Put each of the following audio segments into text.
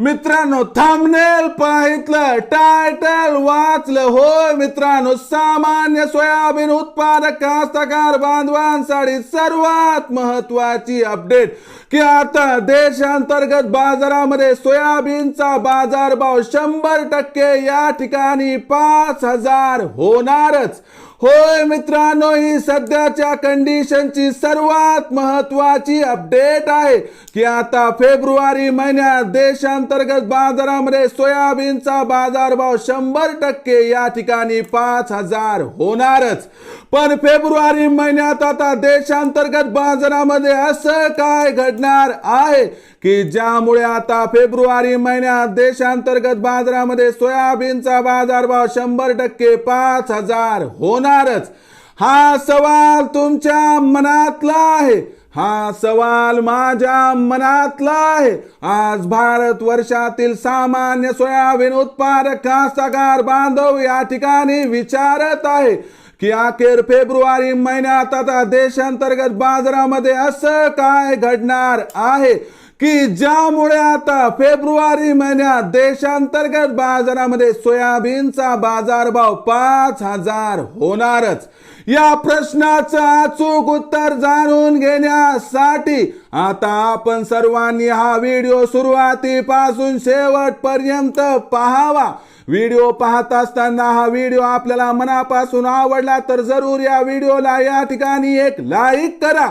मित्रांनो थांबनेल पाहितलं टायटल वाचलं. होय मित्रांनो सामान्य सोयाबीन उत्पादक कास्तकार बांधवांसाठी सर्वात महत्वाची अपडेट की आता देशांतर्गत बाजारामध्ये सोयाबीनचा बाजारभाव शंभर टक्के या ठिकाणी पाच हजार होणारच. होय मित्रांनो ही सध्याच्या कंडिशनची सर्वात महत्वाची अपडेट आहे की आता फेब्रुवारी महिन्यात देशांतर्गत बाजारामध्ये सोयाबीनचा बाजारभाव शंभर टक्के या ठिकाणी पाच हजार होणारच. पण फेब्रुवारी महिन्यात आता देशांतर्गत बाजारामध्ये असं काय घडणार आहे की ज्यामुळे आता फेब्रुवारी महिन्यात देशांतर्गत बाजारामध्ये सोयाबीनचा बाजारभाव शंभर टक्के पाच हजार होणार होणारच हा सवाल तुमच्या मनातला आहे. हा सवाल माझ्या मनातला आहे. आज भारत वर्षातील सामान्य सोयाबीन उत्पादक कास्तकार बांधव या ठिकाणी विचारत आहे की अखेर फेब्रुवारी महिन्यात आता देशांतर्गत बाजारामध्ये असं काय घडणार आहे? की ज्यामुळे आता फेब्रुवारी महिन्यात देशांतर्गत बाजारामध्ये सोयाबीनचा बाजारभाव पाच हजार होणारच. या प्रश्नाचं अचूक उत्तर जाणून घेण्यासाठी आता आपण सर्वांनी हा व्हिडिओ सुरुवातीपासून शेवटपर्यंत पाहावा. व्हिडिओ पाहत असताना हा व्हिडिओ आपल्याला मनापासून आवडला तर जरूर या व्हिडिओला या ठिकाणी एक लाईक करा.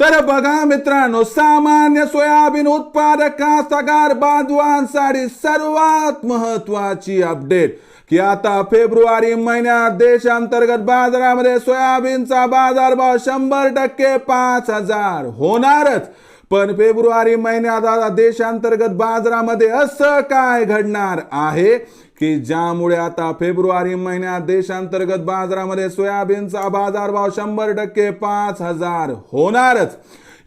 तर बघा मित्रांनो सामान्य सोयाबीन उत्पादक कास्तकार बांधवांसाठी सर्वात महत्वाची अपडेट की आता फेब्रुवारी महिन्यात देशांतर्गत बाजारामध्ये सोयाबीनचा बाजारभाव शंभर टक्के पाच हजार होणारच. पण फेब्रुवारी महिन्यात आता देशांतर्गत बाजारामध्ये असं काय घडणार आहे की ज्यामुळे आता फेब्रुवारी महिन्यात देशांतर्गत बाजारामध्ये सोयाबीनचा बाजारभाव शंभर टक्के पाच हजार होणारच?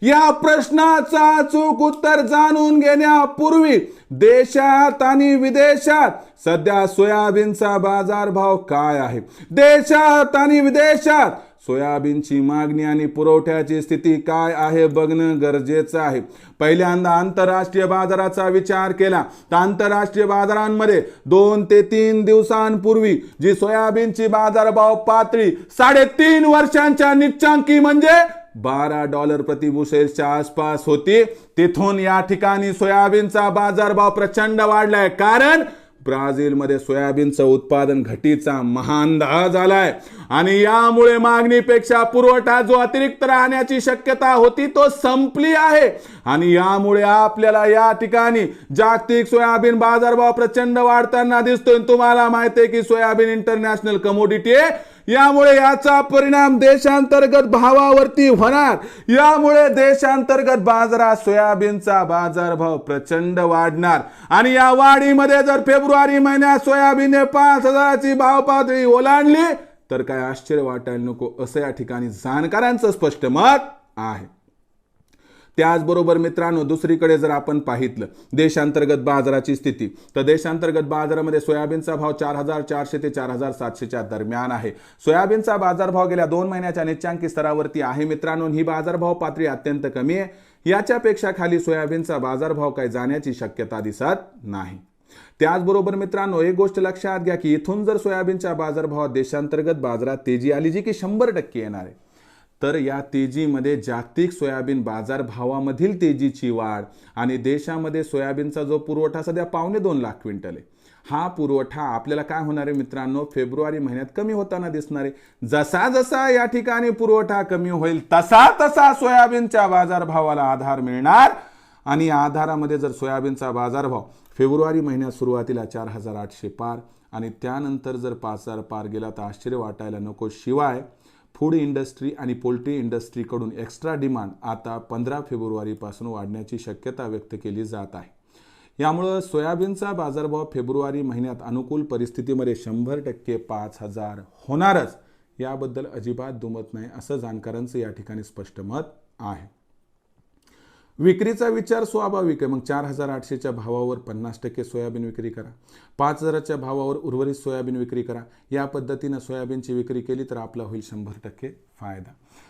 या प्रश्नाचा चूक उत्तर जाणून घेण्यापूर्वी देशात आणि विदेशात सध्या सोयाबीनचा बाजारभाव काय आहे? देशात आणि विदेशात सोयाबीनची मागणी आणि पुरवठ्याची स्थिती काय आहे बघणं गरजेचं आहे. पहिल्यांदा आंतरराष्ट्रीय बाजाराचा विचार केला. तर आंतरराष्ट्रीय बाजारांमध्ये दोन ते तीन दिवसांपूर्वी जी सोयाबीनची बाजारभाव पातळी साडेतीन वर्षांच्या निच्चांकी म्हणजे बारा डॉलर प्रति बुशेलच्या आसपास होती. तिथून या ठिकाणी सोयाबीनचा बाजारभाव प्रचंड वाढलाय. कारण ब्राझीलमध्ये सोयाबीनचं उत्पादन घटीचा महांदा झालाय. आणि यामुळे मागणीपेक्षा पुरवठा जो अतिरिक्त राहण्याची शक्यता होती तो संपली आहे. आणि यामुळे आपल्याला या ठिकाणी जागतिक सोयाबीन बाजारभाव प्रचंड वाढताना दिसतोय. तुम्हाला माहिती आहे की सोयाबीन इंटरनॅशनल कमोडिटी आहे. यामुळे याचा परिणाम देशांतर्गत भावावरती होणार. यामुळे देशांतर्गत बाजारात सोयाबीनचा बाजारभाव प्रचंड वाढणार. आणि या वाढीमध्ये जर फेब्रुवारी महिन्यात सोयाबीनने पाच हजाराची भाव पातळी ओलांडली तर काय आश्चर्य वाटायला नको असं या ठिकाणी जाणकारांचं स्पष्ट मत आहे. त्याचबरोबर मित्रांनो दुसरीकडे जर आपण पाहितलं देशांतर्गत बाजाराची स्थिती तर देशांतर्गत बाजारामध्ये सोयाबीनचा भाव चार हजार चारशे ते चार हजार सातशेच्या दरम्यान आहे. सोयाबीनचा बाजारभाव गेल्या दोन महिन्याच्या निच्चांकी स्तरावरती आहे. मित्रांनो ही बाजारभाव पातळी अत्यंत कमी आहे. याच्यापेक्षा खाली सोयाबीनचा बाजारभाव काय जाण्याची शक्यता दिसत नाही. त्याचबरोबर मित्रांनो एक गोष्ट लक्षात घ्या की इथून जर सोयाबीनच्या बाजारभावात देशांतर्गत बाजारात तेजी आली जी की शंभर टक्के येणार आहे तर या तेजीमध्ये जागतिक सोयाबीन बाजारभावामधील तेजीची वाढ आणि देशामध्ये सोयाबीनचा जो पुरवठा सध्या पावणे दोन लाख क्विंटल आहे. हा पुरवठा आपल्याला काय होणार आहे मित्रांनो? फेब्रुवारी महिन्यात कमी होताना दिसणार आहे. जसा जसा या ठिकाणी पुरवठा कमी होईल तसा तसा सोयाबीनच्या बाजारभावाला आधार मिळणार. आणि आधारामध्ये जर सोयाबीनचा बाजारभाव फेब्रुवारी महिन्यात सुरुवातीला चार हजार आठशे पार आणि त्यानंतर जर पाच हजार पार गेला तर आश्चर्य वाटायला नको. शिवाय फूड इंडस्ट्री आणि पोल्ट्री इंडस्ट्रीकडून एक्स्ट्रा डिमांड आता पंधरा फेब्रुवारीपासून वाढण्याची शक्यता व्यक्त केली जात आहे. यामुळं सोयाबीनचा बाजारभाव फेब्रुवारी महिन्यात अनुकूल परिस्थितीमध्ये शंभर टक्के पाच हजार होणारच याबद्दल अजिबात दुमत नाही असं जाणकारांचं या ठिकाणी स्पष्ट मत आहे. विक्रीचा विचार स्वाभाविक आहे. मग चार हजार आठशेच्या भावावर पन्नास टक्के सोयाबीन विक्री करा. पाच हजाराच्या भावावर उर्वरित सोयाबीन विक्री करा. या पद्धतीनं सोयाबीनची विक्री केली तर आपला होईल शंभर टक्के फायदा.